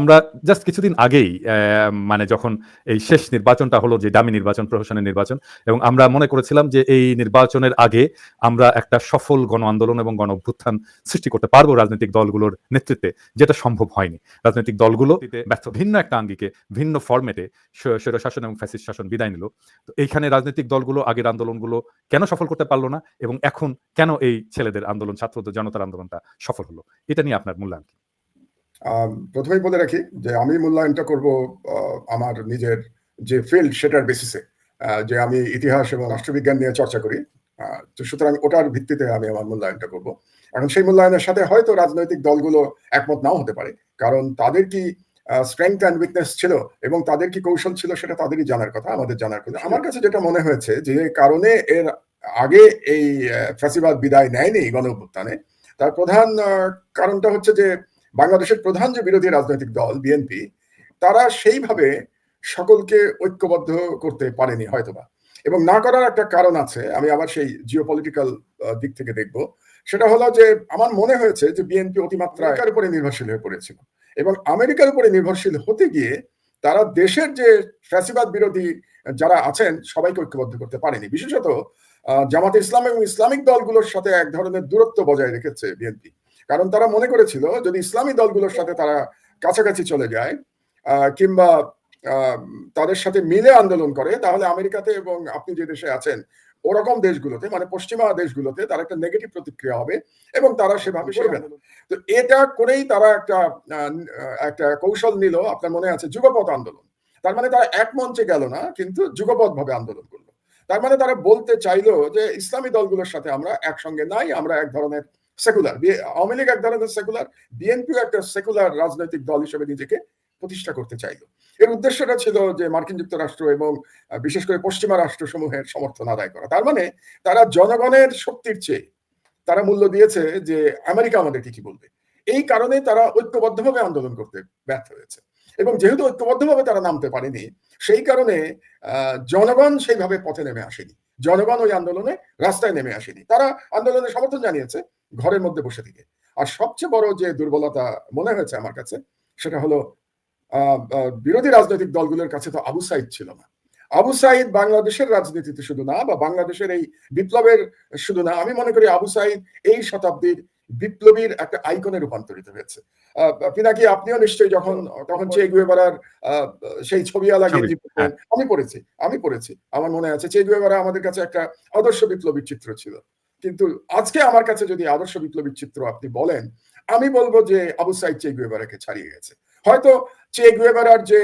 আমরা জাস্ট কিছুদিন আগেই মানে যখন এই শেষ নির্বাচনটা হলো, যে দামি নির্বাচন, প্রহসনের নির্বাচন, এবং আমরা মনে করেছিলাম যে এই নির্বাচনের আগে আমরা একটা সফল গণ আন্দোলন এবং গণ অভ্যুত্থান সৃষ্টি করতে পারব রাজনৈতিক দলগুলোর নেতৃত্বে। যেটা সম্ভব হয়নি। রাজনৈতিক দলগুলো ব্যর্থ। ভিন্ন একটা আঙ্গিকে, ভিন্ন ফরম্যাটে স্বৈরশাসন এবং ফ্যাসিস্ট শাসন বিদায় নিল। তো এইখানে রাজনৈতিক দলগুলো, আগের আন্দোলনগুলো কেন সফল করতে পারল না? এবং এখন কেন এই ছেলেদের আন্দোলন, ছাত্রদের জনতার আন্দোলনটা সফল হলো? এটা নিয়ে আপনার মূল্যায়ন প্রথমেই বলে রাখি যে আমি মূল্যায়নটা করব আমার নিজের যে ফিল্ড সেটার বেসিসে যে আমি ইতিহাস এবং রাষ্ট্রবিজ্ঞান নিয়ে চর্চা করি। তো সুতরাং ওটার ভিত্তিতে আমি আমার মূল্যায়নটা করব। এখন সেই মূল্যায়নের সাথে হয়তো রাজনৈতিক দলগুলো একমত নাও হতে পারে, কারণ তাদের কি স্ট্রেংথ অ্যান্ড উইকনেস ছিল এবং তাদের কি কৌশল ছিল সেটা তাদেরই জানার কথা, আমাদের জানার কথা। আমার কাছে যেটা মনে হয়েছে যে কারণে এর আগে এই ফ্যাসিবাদ বিদায় নেয়নি গণ তার প্রধান কারণটা হচ্ছে যে বাংলাদেশের প্রধান যে বিরোধী রাজনৈতিক দল, বিএনপি, তারা সেইভাবে সকলকে ঐক্যবদ্ধ করতে পারেনি হয়তোবা। এবং না করার একটা কারণ আছে, আমি আবার সেই জিও পলিটিক্যাল দিক থেকে দেখব। সেটা হলো যে, আমার মনে হয়েছে যে বিএনপি অতিমাত্রা আমেরিকার উপরে নির্ভরশীল হয়ে পড়েছিল। এবং আমেরিকার উপরে নির্ভরশীল হতে গিয়ে তারা দেশের যে ফ্যাসিবাদ বিরোধী যারা আছেন, সবাইকে ঐক্যবদ্ধ করতে পারেনি। বিশেষত জামাত ইসলাম এবং ইসলামিক দলগুলোর সাথে এক ধরনের দূরত্ব বজায় রেখেছে বিএনপি। কারণ তারা মনে করেছিল যদি ইসলামী দলগুলোর সাথে তারা কাছাকাছি চলে যায় কিংবা তাদের সাথে মিলে আন্দোলন করে তাহলে আমেরিকাতে এবং আপনি যে দেশে আছেন ওরকম দেশগুলোতে মানে পশ্চিমা দেশগুলোতে তার একটা নেগেটিভ প্রতিক্রিয়া হবে এবং তারা সেভাবে করবে না। তো এটা করেই তারা একটা একটা কৌশল নিল আপনার মনে আছে যুগপথ আন্দোলন। তার মানে তারা এক মঞ্চে গেল না কিন্তু যুগপথ ভাবে আন্দোলন করল। তার মানে তারা বলতে চাইলো যে ইসলামী দলগুলোর সাথে আমরা একসঙ্গে নাই আমরা এক ধরনের সেকুলার আওয়ামী লীগ এক ধরনের সেকুলার বিএনপিও একটা সেকুলার রাজনৈতিক দল হিসেবে নিজেকে প্রতিষ্ঠা করতে চাইলো। এর উদ্দেশ্যটা ছিল যে মার্কিন যুক্তরাষ্ট্র এবং বিশেষ করে পশ্চিমা রাষ্ট্রসমূহের সমর্থন আদায় করা। তার মানে তারা জনগণের শক্তির চেয়ে তারা মূল্য দিয়েছে যে আমেরিকা আমাদেরকে কি বলবে। এই কারণে তারা ঐক্যবদ্ধভাবে আন্দোলন করতে ব্যর্থ হয়েছে। এবং যেহেতু ঐক্যবদ্ধভাবে তারা নামতে পারেনি, সেই কারণে জনগণ সেইভাবে পথে নেমে আসেনি। জনগণ ওই আন্দোলনে রাস্তায় নেমে আসেনি। তারা আন্দোলনের সমর্থন জানিয়েছে ঘরের মধ্যে বসে থেকে। আর সবচেয়ে বড় যে দুর্বলতা মনে হয়েছে আমার কাছে সেটা হলো বিরোধী রাজনৈতিক দলগুলোর কাছে তো আবু সাইদ ছিল না। আবু সাইদ বাংলাদেশের রাজনীতিতে শুধু না বা বাংলাদেশের এই বিপ্লবের শুধু না আমি মনে করি আবু সাইদ এই শতাব্দীর বিপ্লবীর একটা আইকনে রূপান্তরিত হয়েছে। পিনাকি আপনিও নিশ্চয়ই যখন তখন চে গুয়েবারার আহ, সেই ছবি ছবি, আমি পড়েছি আমি পড়েছি। আমার মনে আছে চে গুয়েবারা আমাদের কাছে একটা আদর্শ বিপ্লবীর চিত্র ছিল। কিন্তু আজকে আমার কাছে যদি আদর্শ বিপ্লবীর চিত্র আপনি বলেন, আমি বলব যে আবু সাইদ চে গুয়েবারাকে ছাড়িয়ে গেছে। হয়তো চে গুয়েবারার যে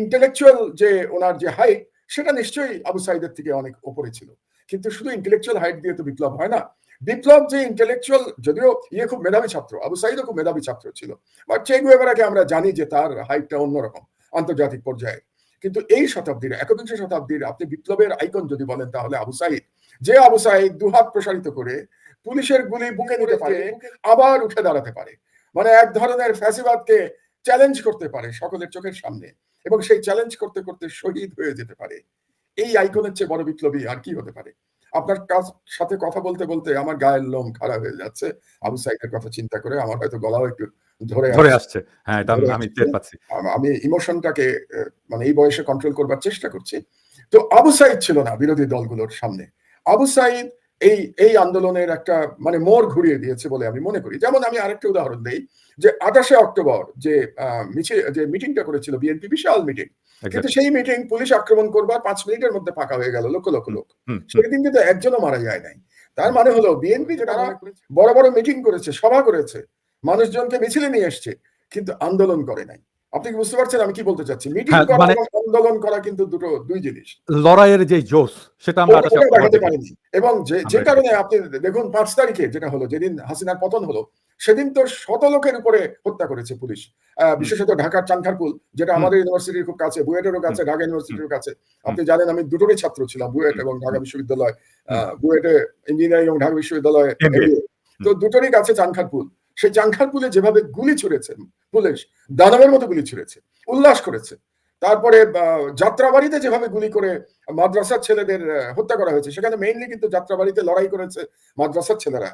ইন্টেলেকচুয়াল যে ওনার যে হাইট সেটা নিশ্চয়ই আবু সাইদের থেকে অনেক ওপরে ছিল। কিন্তু শুধু ইন্টেলেকচুয়াল হাইট দিয়ে তো বিপ্লব হয় না। বিপ্লব যে ইন্টেলেকচুয়াল যদিও ইয়ে খুব মেধাবী ছাত্র, আবু সাইদও খুব মেধাবী ছাত্র ছিল। বাট চে গুয়েবারাকে আমরা জানি যে তার হাইটটা অন্যরকম, আন্তর্জাতিক পর্যায়ে। কিন্তু এই শতাব্দীর, একবিংশ শতাব্দীর আপনি বিপ্লবের আইকন যদি বলেন তাহলে আবু সাইদ যে আবু সাইদ দুহাত প্রসারিত করে পুলিশের গুলি বুকে নিতে পারে আবার উঠে দাঁড়াতে পারে। মানে এক ধরনের ফ্যাসিবাদকে চ্যালেঞ্জ করতে পারে সকলের চোখের সামনে এবং সেই চ্যালেঞ্জ করতে করতে শহীদ হয়ে যেতে পারে। এই আইকনের চেয়ে বড় বিপ্লবী আর কি হতে পারে? আপনার সাথে কথা বলতে বলতে আমার গায়ের লোম খারাপ হয়ে যাচ্ছে। আবু সাইদের কথা চিন্তা করে আমার হয়তো গলাও একটু ধরে ধরে আসছে। হ্যাঁ এটা আমি। টের পাচ্ছি। আমি ইমোশনটাকে মানে এই বয়সে কন্ট্রোল করবার চেষ্টা করছি। তো আবু সাইদ ছিল না বিরোধী দলগুলোর সামনে। আবু সাইদ এই এই আন্দোলনের একটা মানে মোড় ঘুরিয়ে দিয়েছে বলে আমি মনে করি। যেমন আমি আরেকটা উদাহরণ দেই যে আঠাশে অক্টোবর যে মিছিল যে মিটিংটা করেছিল বিএনপি বিশাল মিটিং কিন্তু সেই মিটিং পুলিশ আক্রমণ করবার পাঁচ মিনিটের মধ্যে ফাঁকা হয়ে গেল লক্ষ লক্ষ লোক। সেদিন কিন্তু একজনও মারা যায় নাই। তার মানে হলো বিএনপি যেটা বড় বড় মিটিং করেছে সভা করেছে মানুষজনকে মিছিলে নিয়ে এসছে কিন্তু আন্দোলন করে নাই। আপনি কি বুঝতে পারছেন? আমি কি বলতে চাচ্ছি? মিটিং হ্যাঁ, করা মানে- আন্দোলন করা কিন্তু দুটো দুই জিনিস। লড়াইয়ের যে জোশ সেটা আমরা দেখাতে অক্টোবর এবং যে যে কারণে আপনি দেখুন পাঁচ তারিখে যেটা হলো যেদিন হাসিনার পতন হলো সেদিন তো শত লোকের উপরে হত্যা করেছে পুলিশ। আহ, বিশেষত ঢাকার চানখারপুল যেটা। আমাদের ইউনিভার্সিটির খুব কাছে বুয়েটেরও কাছে ঢাকা ইউনিভার্সিটির কাছে। আপনি জানেন আমি দুটোরই ছাত্র ছিলাম বুয়েট এবং ঢাকা বিশ্ববিদ্যালয়। বুয়েটে ইঞ্জিনিয়ারিং এবং ঢাকা বিশ্ববিদ্যালয় তো দুটোরই কাছে চানখারপুল। সেই চানখারপুলে যেভাবে গুলি ছুড়েছে পুলিশ দানবের মতো গুলি ছুড়েছে, উল্লাস করেছে। তারপরে যাত্রাবাড়িতে যেভাবে গুলি করে মাদ্রাসার ছেলেদের হত্যা করা হয়েছে, সেখানে মেইনলি কিন্তু যাত্রাবাড়িতে লড়াই করেছে মাদ্রাসার ছেলেরা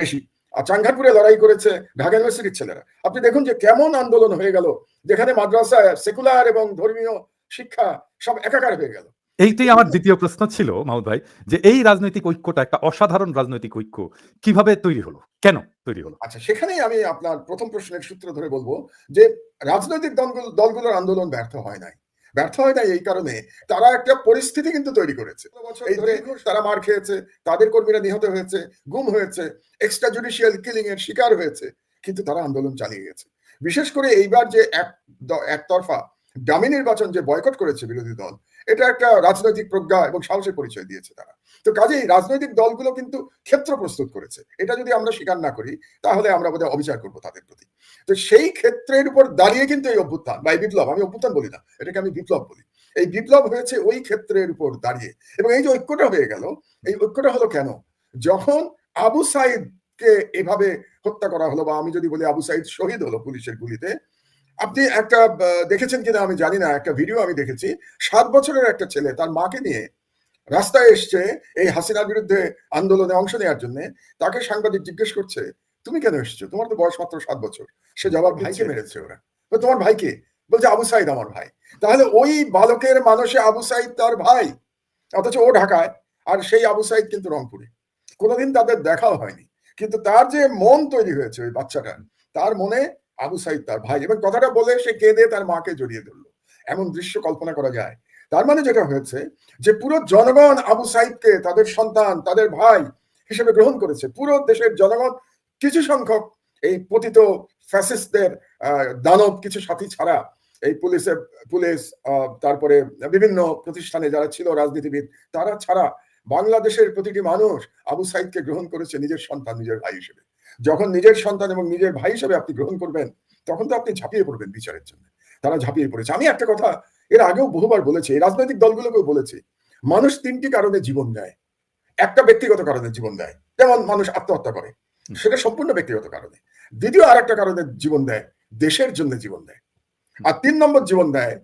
বেশি। আর চাঙ্গারপুরে লড়াই করেছে ঢাকা ইউনিভার্সিটির ছেলেরা। আপনি দেখুন যে কেমন আন্দোলন হয়ে গেল, যেখানে মাদ্রাসা সেকুলার এবং ধর্মীয় শিক্ষা সব একাকার হয়ে গেল। এইটাই আমার দ্বিতীয় প্রশ্ন ছিল মাহমুদ ভাই যে এই রাজনৈতিক ঐক্যটা একটা অসাধারণ রাজনৈতিক ঐক্য কীভাবে তৈরি হলো? কেন তৈরি হলো? আচ্ছা সেখানেই আমি আপনার প্রথম প্রশ্নের সূত্র ধরে বলব যে রাজনৈতিক দলগুলো দলগুলোর আন্দোলন ব্যর্থ হয় নাই। ব্যর্থ হয় নাই এই কারণে তারা একটা পরিস্থিতি কিন্তু তৈরি করেছে। এই ধরে তারা মার খেয়েছে তাদের কর্মীরা নিহত হয়েছে গুম হয়েছে এক্সট্রা জুডিশিয়াল কিলিং এর শিকার হয়েছে কিন্তু তারা আন্দোলন চালিয়ে গেছে। বিশেষ করে এইবার যে এক একতরফা ডামি নির্বাচন যে বয়কট করেছে বিরোধী দল এটা একটা রাজনৈতিক প্রজ্ঞা এবং সাহসের পরিচয় দিয়েছে তারা। তো কাজেই রাজনৈতিক দলগুলো কিন্তু ক্ষেত্র প্রস্তুত করেছে। এটা যদি আমরা স্বীকার না করি, তাহলে আমরা বোধহয় অবিচার করব তাদের প্রতি। তো সেই ক্ষেত্রের উপর দাঁড়িয়ে কিন্তু এই অভ্যুত্থান, বা এই বিপ্লব, আমি অভ্যুত্থান বলি না, এটাকে আমি বিপ্লব বলি। এই বিপ্লব হয়েছে ওই ক্ষেত্রের উপর দাঁড়িয়ে। এবং এই যে ঐক্যটা হয়ে গেল, এই ঐক্যটা হলো কেন? যখন আবু সাইদকে এভাবে হত্যা করা হলো, বা আমি যদি বলি আবু সাইদ শহীদ হলো পুলিশের গুলিতে আপনি একটা দেখেছেন কিনা আমি জানি না একটা ভিডিও আমি দেখেছি। সাত বছরের একটা ছেলে তার মাকে নিয়ে রাস্তায় এসছে এই হাসিনার বিরুদ্ধে আন্দোলনে অংশ নেওয়ার জন্য। তাকে সাংবাদিক জিজ্ঞেস করছে তুমি কেন এসেছ? তোমার তো বয়স মাত্র সাত বছর। সে জবাব ভাইকে মেরেছে ওরা। তোমার ভাইকে বলছে আবু সাইদ আমার ভাই। তাহলে ওই বালকের মানুষে আবু সাইদ তার ভাই অথচ ও ঢাকায় আর সেই আবু সাইদ কিন্তু রংপুরে। কোনোদিন তাদের দেখাও হয়নি। কিন্তু তার যে মন তৈরি হয়েছে ওই বাচ্চাটার তার মনে আবু সাইদ তার ভাই। এবং কথাটা বলে সে কেঁদে তার মাকে জড়িয়ে ধরলো। এমন দৃশ্য কল্পনা করা যায়। তার মানে যেটা হয়েছে যে পুরো জনগণ আবু সাইদকে তাদের সন্তান, তাদের ভাই হিসেবে গ্রহণ করেছে। পুরো দেশের জনগণ কিছু সংখ্যক এই পতিত ফ্যাসিস্টদের দানব কিছু সাথী ছাড়া এই পুলিশে, পুলিশ তারপরে বিভিন্ন প্রতিষ্ঠানে যারা ছিল রাজনীতিবিদ, তারা ছাড়া বাংলাদেশের প্রতিটি মানুষ আবু সাইদকে গ্রহণ করেছে নিজের সন্তান, নিজের ভাই হিসেবে। যখন নিজের সন্তান এবং নিজের ভাই হিসেবে আপনি গ্রহণ করবেন তখন তো আপনি ঝাঁপিয়ে পড়বেন বিচারের জন্য। তারা ঝাঁপিয়ে পড়েছে। আমি একটা কথা এর আগেও বহুবার বলেছি রাজনৈতিক দলগুলোকেও বলেছি মানুষ তিনটি কারণে জীবন দেয় একটা ব্যক্তিগত কারণে জীবন দেয় যেমন মানুষ আত্মহত্যা করে সেটা সম্পূর্ণ ব্যক্তিগত কারণে। দ্বিতীয় আর একটা কারণে জীবন দেয় দেশের জন্য জীবন দেয়। আর তিন নম্বর জীবন দেয়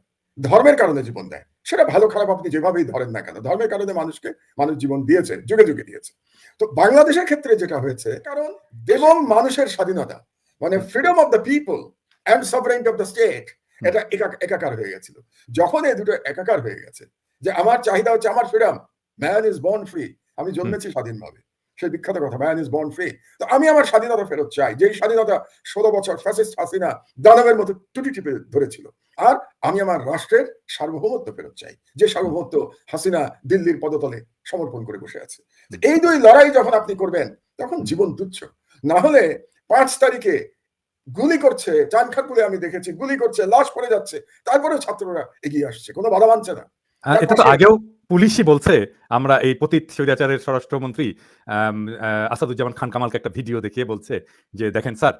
ধর্মের কারণে জীবন দেয়। সেটা ভালো খারাপ আপনি যেভাবেই ধরেন না কেন ধর্মের কারণে মানুষকে মানুষ জীবন দিয়েছে যুগে যুগে দিয়েছে। তো বাংলাদেশের ক্ষেত্রে যেটা হয়েছে কারণ এবং মানুষের স্বাধীনতা মানে freedom of the people and sovereignty of the state এটা একাকার হয়ে গেছিল। যখন এই দুটো একাকার হয়ে গেছে যে আমার চাহিদা হচ্ছে আমার freedom man is born free আমি জন্মেছি স্বাধীনভাবে। সেই বিখ্যাত কথা ম্যান ইজ বর্ন ফ্রি তো আমি আমার স্বাধীনতা ফেরত চাই। যেই স্বাধীনতা ষোলো বছর ফ্যাসিস্ট হাসিনা দানবের মতো টুটি টিপে ধরেছিল। আর আমি আমার রাষ্ট্রের সার্বভৌমত্ব ফেরত চাই। যে সার্বভৌমত্ব হাসিনা দিল্লির পদতলে সমর্পণ করে বসে আছে। এই দুই লড়াই যখন আপনি করবেন তখন জীবন তুচ্ছ। না হলে পাঁচ তারিখে গুলি করছে চানখারপুলে আমি দেখেছি গুলি করছে লাশ পড়ে যাচ্ছে তারপরেও ছাত্ররা এগিয়ে আসছে। কোনো বাধা মানছে না। আহ, এটা তো আগেও পুলিশই বলছে আমরা এই পতিত স্বৈরাচারের স্বরাষ্ট্রমন্ত্রী আসাদুজ্জামান খান কামালকে একটা ভিডিও দেখিয়ে বলছে যে দেখেন স্যার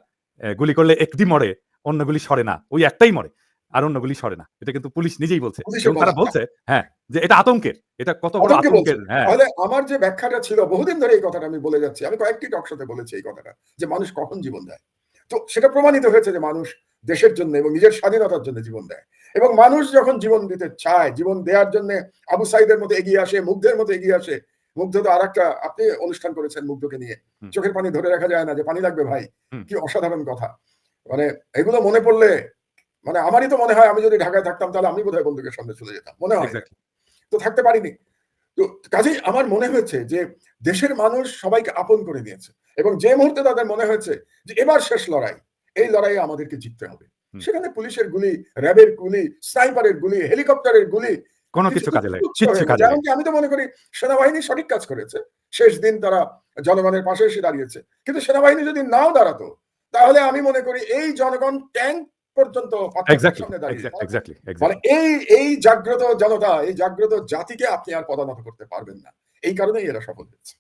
গুলি করলে একটি মরে অন্য গুলি সরে না। ওই একটাই মরে আর অন্য গুলি সরে না। এটা কিন্তু পুলিশ নিজেই বলছে। তারা বলছে। হ্যাঁ যে এটা আতঙ্কের এটা কত বড় আতঙ্কের হ্যাঁ। তাহলে আমার যে ব্যাখ্যাটা ছিল বহুদিন ধরে এই কথাটা আমি বলে যাচ্ছি। আমি কয়েকটি টকশোতে বলেছি এই কথাটা যে মানুষ কখন জীবন দেয়। তো সেটা প্রমাণিত হয়েছে যে মানুষ দেশের জন্য এবং নিজের স্বাধীনতার জন্য জীবন দেয়। এবং মানুষ যখন জীবন দিতে চায় জীবন দেওয়ার জন্য আবু সাইদের মতো এগিয়ে আসে মুগ্ধের মতো এগিয়ে আসে মুগ্ধ তো আর একটা আপনি অনুষ্ঠান করেছেন মুগ্ধকে নিয়ে। চোখের পানি ধরে রাখা যায় না যে পানি লাগবে ভাই। কি অসাধারণ কথা। মানে এগুলো মনে পড়লে মানে আমারই তো মনে হয় আমি যদি ঢাকায় থাকতাম তাহলে আমি বোধহয় বন্ধুকের সামনে চলে যেতাম। মনে হয়. তো থাকতে পারিনি। তো কাজেই আমার মনে হয়েছে যে দেশের মানুষ সবাইকে আপন করে নিয়েছে এবং যে মুহূর্তে তাদের মনে হয়েছে যে এবার শেষ লড়াই। এই লড়াইয়ে আমাদেরকে জিততে হবে। সেখানে পুলিশের গুলি র্যাবের গুলি স্নাইপারের গুলি হেলিকপ্টারের গুলি কোনো কিছু কাজে লাগে আমি তো মনে করি সেনাবাহিনী সঠিক কাজ করেছে। শেষ দিন তারা জনগণের পাশে এসে দাঁড়িয়েছে। কিন্তু সেনাবাহিনী যদি নাও দাঁড়াতো তাহলে আমি মনে করি এই জনগণ ট্যাঙ্ক পর্যন্ত মানে এই এই জাগ্রত জনতা এই জাগ্রত জাতিকে আপনি আর পদানত করতে পারবেন না। এই কারণেই এরা সফল হয়েছে।